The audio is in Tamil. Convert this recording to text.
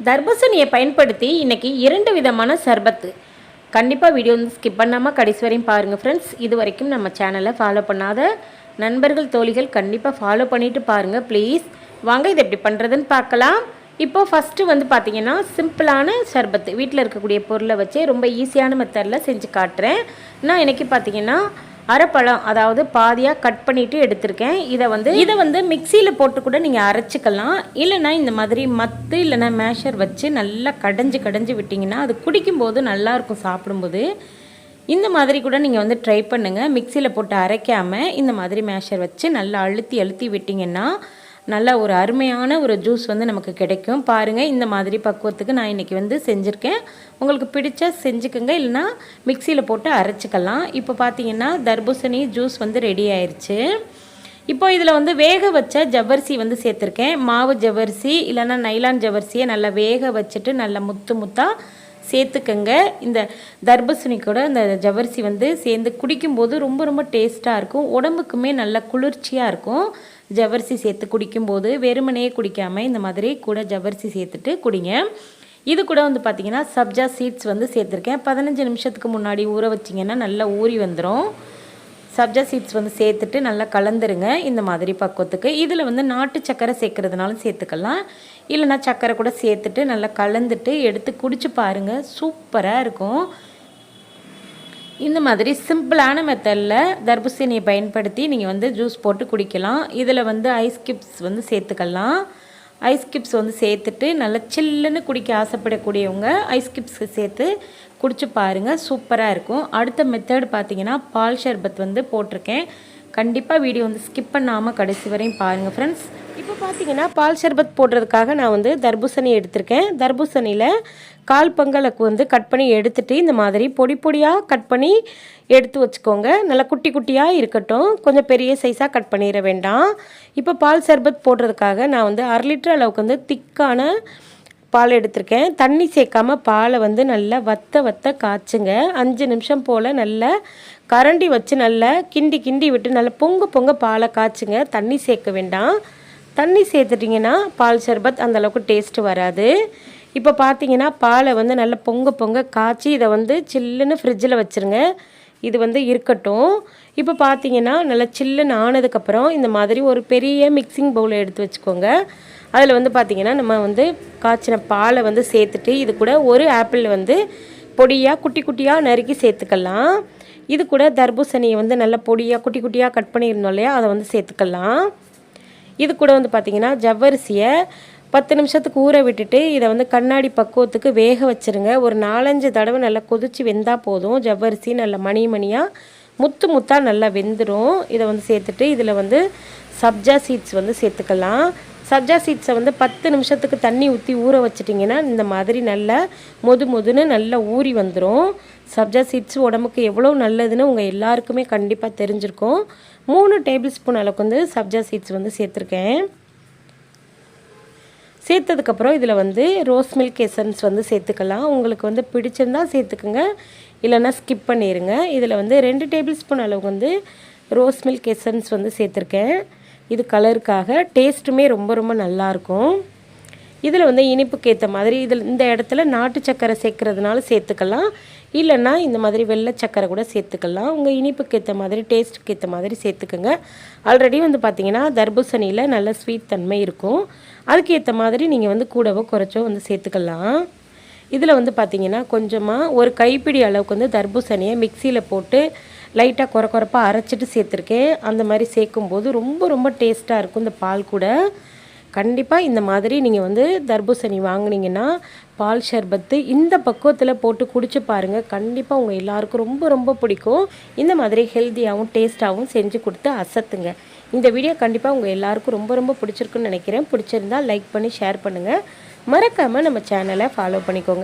தர்பசனியை பயன்படுத்தி இன்றைக்கி இரண்டு விதமான சர்பத்து. கண்டிப்பாக வீடியோ வந்து ஸ்கிப் பண்ணாமல் கடைசி வரையும் பாருங்கள் ஃப்ரெண்ட்ஸ் இது வரைக்கும் நம்ம சேனலை ஃபாலோ பண்ணாத நண்பர்கள் தோழிகள் கண்டிப்பாக ஃபாலோ பண்ணிவிட்டு பாருங்கள் ப்ளீஸ் வாங்க இது எப்படி பண்ணுறதுன்னு பார்க்கலாம். இப்போது ஃபஸ்ட்டு வந்து பார்த்திங்கன்னா சிம்பிளான சர்பத்து. வீட்டில் இருக்கக்கூடிய பொருளை வச்சு ரொம்ப ஈஸியான மெத்தடில் செஞ்சு காட்டுறேன். நான் இன்றைக்கி பார்த்தீங்கன்னா அரைப்பழம் அதாவது பாதியாக கட் பண்ணிவிட்டு எடுத்திருக்கேன். இதை வந்து இதை வந்து மிக்சியில் போட்டு கூட நீங்கள் அரைச்சிக்கலாம். இல்லைன்னா இந்த மாதிரி மத்து இல்லைனா மேஷர் வச்சு நல்லா கடைஞ்சி கடைஞ்சி விட்டிங்கன்னா அது குடிக்கும்போது நல்லாயிருக்கும் சாப்பிடும்போது. இந்த மாதிரி கூட நீங்கள் வந்து ட்ரை பண்ணுங்கள் மிக்சியில் போட்டு அரைக்காமல் இந்த மாதிரி மேஷர் வச்சு நல்லா அழுத்தி அழுத்தி விட்டிங்கன்னா நல்ல ஒரு அருமையான ஒரு ஜூஸ் வந்து நமக்கு கிடைக்கும். பாருங்கள் இந்த மாதிரி பக்குவத்துக்கு நான் இன்றைக்கி வந்து செஞ்சுருக்கேன். உங்களுக்கு பிடிச்சா செஞ்சுக்கோங்க இல்லைன்னா மிக்சியில் போட்டு அரைச்சிக்கலாம். இப்போ பார்த்தீங்கன்னா தர்பூசணி ஜூஸ் வந்து ரெடி ஆயிடுச்சு இப்போ இதில் வந்து வேக வச்ச ஜவ்வரிசி வந்து சேர்த்துருக்கேன். மாவு ஜவ்வரிசி இல்லைன்னா நைலான் ஜவ்வரிசியை நல்லா வேக வச்சுட்டு நல்லா முத்து முத்தாக சேர்த்துக்கங்க. இந்த தர்பசுனி கூட இந்த ஜவரிசி வந்து சேர்ந்து குடிக்கும்போது ரொம்ப ரொம்ப டேஸ்ட்டாக இருக்கும். உடம்புக்குமே நல்ல குளிர்ச்சியாக இருக்கும். ஜவரிசி சேர்த்து குடிக்கும்போது வெறுமனையே குடிக்காமல் இந்த மாதிரி கூட ஜவரிசி சேர்த்துட்டு குடிங்க. இது கூட வந்து பார்த்திங்கன்னா சப்ஜா சீட்ஸ் வந்து சேர்த்துருக்கேன். பதினஞ்சு நிமிஷத்துக்கு முன்னாடி ஊற வச்சிங்கன்னா நல்லா ஊறி வந்துடும் சப்ஜா சீட்ஸ் வந்து சேர்த்துட்டு நல்லா கலந்துருங்க இந்த மாதிரி பக்குவத்துக்கு. இதில் வந்து நாட்டு சக்கரை சேர்க்குறதுனாலும் சேர்த்துக்கலாம். இல்லைனா சக்கரை கூட சேர்த்துட்டு நல்லா கலந்துட்டு எடுத்து குடிச்சு பாருங்கள் சூப்பராக இருக்கும். இந்த மாதிரி சிம்பிளான மெத்தடில் தர்பூசணியை பயன்படுத்தி நீங்கள் வந்து ஜூஸ் போட்டு குடிக்கலாம். இதில் வந்து ஐஸ் கிப்ஸ் வந்து சேர்த்துக்கலாம். ஐஸ் கிப்ஸ் வந்து சேர்த்துட்டு நல்லா சில்லுன்னு குடிக்க ஆசைப்படக்கூடியவங்க ஐஸ் கிப்ஸ் சேர்த்து குடிச்சு பாருங்கள் சூப்பராக இருக்கும். அடுத்த மெத்தட் பார்த்தீங்கன்னா பால் ஷர்பத் வந்து போட்டிருக்கேன். கண்டிப்பாக வீடியோ வந்து ஸ்கிப் பண்ணாமல் கடைசி வரையும் பாருங்கள் ஃப்ரெண்ட்ஸ் இப்போ பார்த்தீங்கன்னா பால் ஷர்பத் போடுறதுக்காக நான் வந்து தர்பூசணி எடுத்திருக்கேன். தர்பூசணியில் கால் பங்களுக்கு வந்து கட் பண்ணி எடுத்துகிட்டு இந்த மாதிரி பொடி பொடியாக கட் பண்ணி எடுத்து வச்சுக்கோங்க. நல்லா குட்டி குட்டியாக இருக்கட்டும். கொஞ்சம் பெரிய சைஸாக கட் பண்ணிட வேண்டாம். இப்போ பால் சர்பத் போடுறதுக்காக நான் வந்து அரை லிட்டர் அளவுக்கு வந்து திக்கான பால் எடுத்திருக்கேன். தண்ணி சேர்க்காம பாலை வந்து நல்லா வத்த வத்த காய்ச்சுங்க. அஞ்சு நிமிஷம் போல் நல்லா கரண்டி வச்சு நல்லா கிண்டி கிண்டி விட்டு நல்லா பொங்க பொங்க பாலை காய்ச்சுங்க. தண்ணி சேர்க்க வேண்டாம். தண்ணி சேர்த்துட்டிங்கன்னா பால் சர்பத் அந்தளவுக்கு டேஸ்ட்டு வராது. இப்போ பார்த்தீங்கன்னா பாலை வந்து நல்லா பொங்க பொங்க காய்ச்சி இதை வந்து சில்லுன்னு ஃப்ரிட்ஜில் வச்சுருங்க. இது வந்து இருக்கட்டும். இப்போ பார்த்தீங்கன்னா நல்லா சில்லுன்னு ஆனதுக்கப்புறம் இந்த மாதிரி ஒரு பெரிய மிக்சிங் பவுலை எடுத்து வச்சுக்கோங்க. அதில் வந்து பார்த்திங்கன்னா நம்ம வந்து காய்ச்சின பாலை வந்து சேர்த்துட்டு இது கூட ஒரு ஆப்பிள் வந்து பொடியாக குட்டி குட்டியாக நறுக்கி சேர்த்துக்கலாம். இது கூட தர்பூசணியை வந்து நல்லா பொடியாக குட்டி குட்டியாக கட் பண்ணியிருந்தோம் இல்லையா அதை வந்து சேர்த்துக்கலாம். இது கூட வந்து பார்த்திங்கன்னா ஜவ்வரிசியை பத்து நிமிஷத்துக்கு ஊற விட்டுட்டு இதை வந்து கண்ணாடி பக்குவத்துக்கு வேக வச்சுருங்க. ஒரு நாலஞ்சு தடவை நல்லா கொதித்து வெந்தால் போதும். ஜவ்வரிசி நல்லா மணி மணியாக முத்து முத்தாக நல்லா வெந்துடும் இதை வந்து சேர்த்துட்டு இதில் வந்து சப்ஜா சீட்ஸ் வந்து சேர்த்துக்கலாம். சப்ஜா சீட்ஸை வந்து பத்து நிமிஷத்துக்கு தண்ணி ஊற்றி ஊற வச்சிட்டிங்கன்னா இந்த மாதிரி நல்லா மொது மொதுன்னு நல்லா ஊறி வந்துடும் சப்ஜா சீட்ஸ் உடம்புக்கு எவ்வளோ நல்லதுன்னு உங்கள் எல்லாருக்குமே கண்டிப்பாக தெரிஞ்சிருக்கும். மூணு டேபிள் ஸ்பூன் அளவுக்கு வந்து சப்ஜா சீட்ஸ் வந்து சேர்த்துருக்கேன். சேர்த்ததுக்கப்புறம் இதில் வந்து ரோஸ் மில்க் எசன்ஸ் வந்து சேர்த்துக்கலாம். உங்களுக்கு வந்து பிடிச்சிருந்தா சேர்த்துக்குங்க. இல்லைன்னா ஸ்கிப் பண்ணிடுங்க இதில் வந்து ரெண்டு டேபிள் ஸ்பூன் அளவு வந்து ரோஸ் மில்க் எசன்ஸ் வந்து சேர்த்துருக்கேன். இது கலருக்காக டேஸ்ட்டுமே ரொம்ப ரொம்ப நல்லாயிருக்கும். இதில் வந்து இனிப்புக்கு ஏற்ற மாதிரி இதில் இந்த இடத்துல நாட்டு சக்கரை சேர்க்குறதுனால சேர்த்துக்கலாம். இல்லைன்னா இந்த மாதிரி வெள்ளை சக்கரை கூட சேர்த்துக்கலாம். உங்கள் இனிப்புக்கு ஏற்ற மாதிரி டேஸ்ட்டுக்கு ஏற்ற மாதிரி சேர்த்துக்கோங்க. ஆல்ரெடி வந்து பார்த்திங்கன்னா தர்பூசணியில் நல்ல ஸ்வீட் தன்மை இருக்கும். அதுக்கு ஏற்ற மாதிரி நீங்கள் வந்து கூடவோ குறைச்சோ வந்து சேர்த்துக்கலாம். இதில் வந்து பார்த்திங்கன்னா கொஞ்சமாக ஒரு கைப்பிடி அளவுக்கு வந்து தர்பூசணியை மிக்சியில் போட்டு லைட்டாக குறை குறைப்பாக அரைச்சிட்டு சேர்த்துருக்கேன். அந்த மாதிரி சேர்க்கும்போது ரொம்ப ரொம்ப டேஸ்ட்டாக இருக்கும் இந்த பால் கூட. கண்டிப்பாக இந்த மாதிரி நீங்கள் வந்து தர்பூசணி வாங்கினீங்கன்னா பால் ஷர்பத்து இந்த பக்குவத்தில் போட்டு குடிச்சு பாருங்கள் கண்டிப்பாக உங்கள் எல்லாருக்கும் ரொம்ப ரொம்ப பிடிக்கும். இந்த மாதிரி ஹெல்த்தியாகவும் டேஸ்ட்டாகவும் செஞ்சு கொடுத்து அசத்துங்க. இந்த வீடியோ கண்டிப்பாக உங்கள் எல்லாருக்கும் ரொம்ப ரொம்ப பிடிச்சிருக்குன்னு நினைக்கிறேன். பிடிச்சிருந்தா லைக் பண்ணி ஷேர் பண்ணுங்கள் மறக்காமல் நம்ம சேனலை ஃபாலோ பண்ணிக்கோங்க.